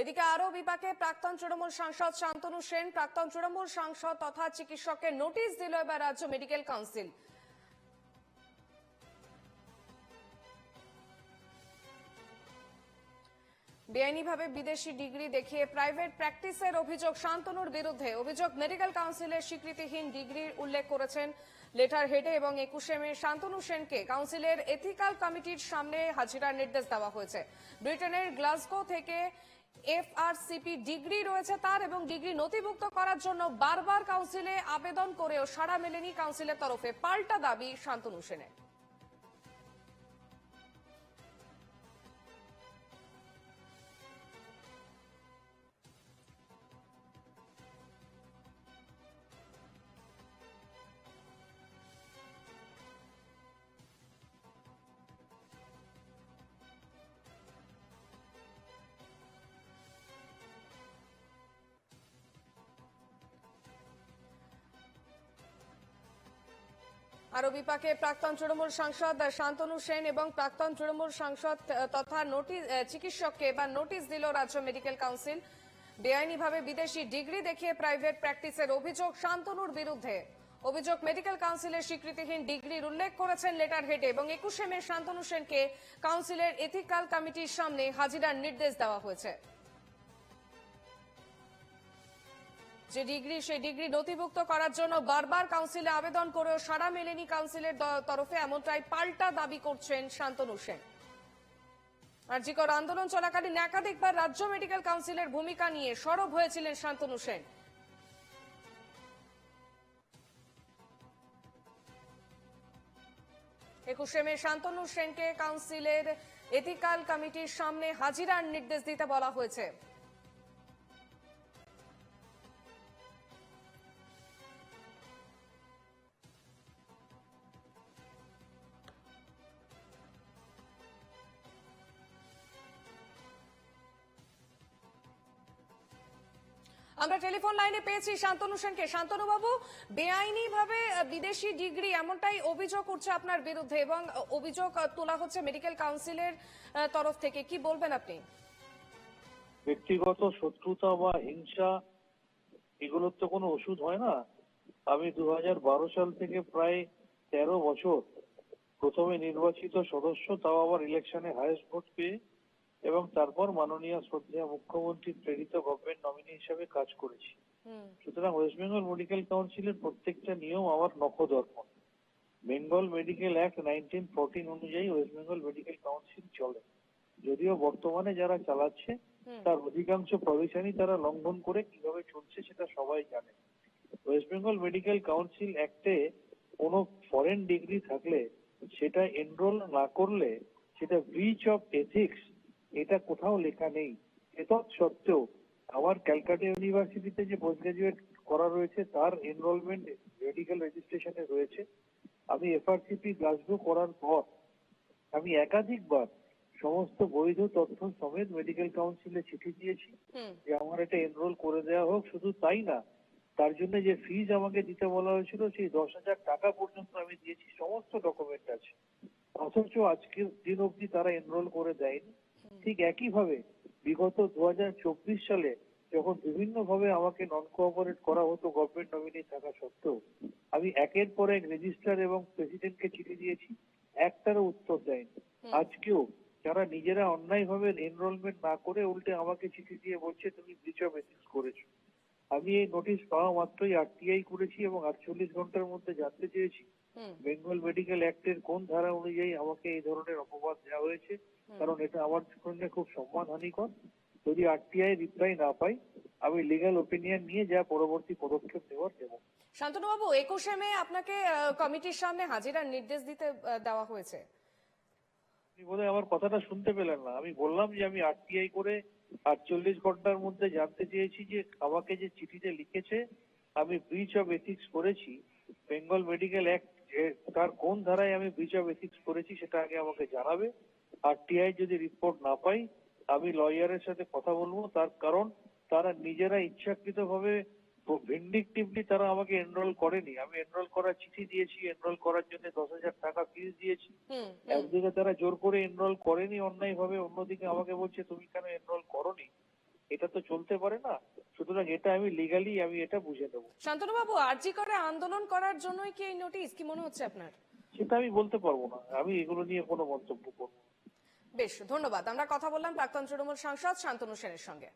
এদিকে আরও বিপাকে প্রাক্তন তৃণমূল সাংসদ শান্তনু সেন, প্রাক্তন তৃণমূল সাংসদ তথা চিকিৎসককে নোটিশ দিল এবার রাজ্য মেডিকেল কাউন্সিল। বেআইনিভাবে বিদেশি ডিগ্রি দেখিয়ে প্রাইভেট প্র্যাকটিসের অভিযোগ শান্তনুর বিরুদ্ধে। অভিযোগ মেডিকেল কাউন্সিলের স্বীকৃতিহীন ডিগ্রির উল্লেখ করেছেন লেটার হেডে এবং একুশে মে শান্তনু সেনকে কাউন্সিলের এথিক্যাল কমিটির সামনে হাজিরার নির্দেশ দেওয়া হয়েছে। ব্রিটেনের গ্লাসগো থেকে এফআরসিপি ডিগ্রি রয়েছে তার এবং ডিগ্রি নথিভুক্ত করার জন্য বারবার কাউন্সিলে আবেদন করেও সাড়া মেলেনি কাউন্সিলের তরফে। পাল্টা দাবি শান্তনু সেনের। আরও বিপাকে প্রাক্তন তৃণমূল সাংসদ শান্তনু সেন এবং প্রাক্তন তৃণমূল সাংসদ তথা নোটিশ চিকিৎসককে এবার নোটিশ দিল রাজ্য মেডিকেল কাউন্সিল। বেআইনিভাবে বিদেশি ডিগ্রি দেখিয়ে প্রাইভেট প্র্যাকটিসের অভিযোগ শান্তনুর বিরুদ্ধে। অভিযোগ মেডিকেল কাউন্সিলের স্বীকৃতিহীন ডিগ্রির উল্লেখ করেছেন লেটার হেডে এবং একুশে মে শান্তনু সেনকে কাউন্সিলের এথিক্যাল কমিটির সামনে হাজিরার নির্দেশ দেওয়া হয়েছে। যে ডিগ্রি, সেই ডিগ্রি নথিভুক্ত করার জন্য বারবার কাউন্সিলে আবেদন করেও সাড়া মেলেনি কাউন্সিলের তরফে, এমনটাই পাল্টা দাবি করছেন শান্তনু সেন। আরজিকর আন্দোলন চলাকালীন একাধিকবার রাজ্য মেডিকেল কাউন্সিলের ভূমিকা নিয়ে সরব হয়েছিলেন শান্তনু সেন। একুশে মে শান্তনু সেনকে কাউন্সিলের এথিক্যাল কমিটির সামনে হাজিরার নির্দেশ দিতে বলা হয়েছে। আমরা টেলিফোন লাইনে পেয়েছি শান্তনু সেনকে। শান্তনু বাবু বেআইনি ভাবে বিদেশি ডিগ্রি এমনটাই অভিযোগ উঠছে আপনার বিরুদ্ধে এবং অভিযোগ তোলা হচ্ছে মেডিকেল কাউন্সিলের তরফ থেকে। কি বলবেন আপনি? ব্যক্তিগত শত্রুতা বা হিংসা, এগুলোর তো কোনো ওষুধ হয় না। আমি দু হাজার বারো সাল থেকে প্রায় তেরো বছর প্রথমে নির্বাচিত সদস্য, তাও আবার ইলেকশনে হায়েস্ট ভোট পেয়ে এবং তারপর মাননীয় শ্রদ্ধেয় মুখ্যমন্ত্রী প্রেরিত গভর্নমেন্ট নমিনি হিসাবে কাজ করেছি। সুতরাং ওয়েস্ট বেঙ্গল মেডিকেল কাউন্সিলের প্রত্যেকটা নিয়ম আমার নখদর্পণ। Bengal medical act nineteen fourteen অনুযায়ী ওয়েস্ট বেঙ্গল মেডিকেল কাউন্সিল চলে। যদিও বর্তমানে যারা চালাচ্ছে তার অধিকাংশ প্রভিশনই তারা লঙ্ঘন করে কীভাবে চলছে সেটা সবাই জানে। ওয়েস্ট বেঙ্গল মেডিকেল কাউন্সিল অ্যাক্টে কোনো ফরেন ডিগ্রি থাকলে সেটা এনরোল না করলে সেটা ব্রিচ অফ এথিক্স এটা কোথাও লেখা নেই। এতৎ সত্ত্বেও আমার ক্যালকাটা ইউনিভার্সিটিতে যে পোস্ট গ্রাজুয়েট করা রয়েছে তার এনরোলমেন্ট মেডিকেল রেজিস্ট্রেশনে রয়েছে। আমি এফআরসিপি গ্লাসগো করার পর আমি একাধিকবার সমস্ত বৈধ তথ্য সমেত মেডিকেল কাউন্সিলে চিঠি দিয়েছি যে আমার এটা এনরোল করে দেওয়া হোক। শুধু তাই না তার জন্য যে ফিজ আমাকে দিতে বলা হয়েছিল সেই দশ হাজার টাকা পর্যন্ত আমি দিয়েছি। সমস্ত ডকুমেন্ট আছে। অথচ আজকের দিন অবধি তারা এনরোল করে দেয়নি। ঠিক একইভাবে বিগত দু সালে যখন বিভিন্ন ভাবে আমাকে নন কোঅপারেট করা হতো গভর্নমেন্ট নমিনি থাকা সত্ত্বেও আমি একের পর এক রেজিস্ট্রার এবং প্রেসিডেন্টকে চিঠি দিয়েছি একটারও উত্তর দেয়নি। আজকেও যারা নিজেরা অন্যায়ভাবে এনরোলমেন্ট না করে উল্টে আমাকে চিঠি দিয়ে বলছে তুমি ব্রিচ অফ এথিক্স করেছ। আমি এই নোটিশ পাওয়া মাত্রই আরটিআই করেছি এবং আটচল্লিশ ঘণ্টার মধ্যে জানতে চেয়েছি বেঙ্গল মেডিকেল অ্যাক্টের কোন ধারা অনুযায়ী আমাকে এই ধরনের অপবাদ দেওয়া হয়েছে কারণ এটা আমার জন্য খুব সম্মানহানিকর। যদি আরটিআই রিপ্লাই না পাই আমি লিগ্যাল ওপিনিয়ন নিয়ে যা পরবর্তী পদক্ষেপ নেওয়ার দেবো। শান্তনু বাবু একুশে মে আপনাকে কমিটির সামনে হাজিরার নির্দেশ দিতে দেওয়া হয়েছে। আপনি বোধহয় আমার কথাটা শুনতে পেলেন না। আমি বললাম যে আমি আরটিআই করে আটচল্লিশ ঘণ্টার মধ্যে জানতে চেয়েছি যে আমাকে যে চিঠিতে লিখেছে আমি ব্রিচ অফ এথিক্স করেছি। বেঙ্গল মেডিকেল অ্যাক্ট তার কোন ধারায় আমি ব্রিচ অফ এথিক্স করেছি সেটা আগে আমাকে জানাবে। আরটিআই যদি রিপোর্ট না পাই আমি লয়ারের সাথে কথা বলব। তার কারণ তারা নিজেরা ইচ্ছাকৃতভাবে ভিন্ডিকটিভলি তারা আমাকে এনরোল করেনি। আমি এনরোল করার চিঠি দিয়েছি এনরোল করার জন্য দশ হাজার টাকা ফিস দিয়েছি। একদিকে তারা জোর করে এনরোল করেনি অন্যায় ভাবে অন্যদিকে আমাকে বলছে তুমি কেন এনরোল করনি? এটা তো চলতে পারে না। সুতরাং এটা আমি লিগালি আমি এটা বুঝে নেব শান্তনুবাবু আরজি করে আন্দোলন করার জন্যই কি এই নোটিশ কি মনে হচ্ছে আপনার? সেটা আমি বলতে পারব না। আমি এগুলো নিয়ে কোনো মন্তব্য করব বেশ ধন্যবাদ। আমরা কথা বললাম প্রাক্তন তৃণমূল সাংসদ শান্তনু সেনের সঙ্গে।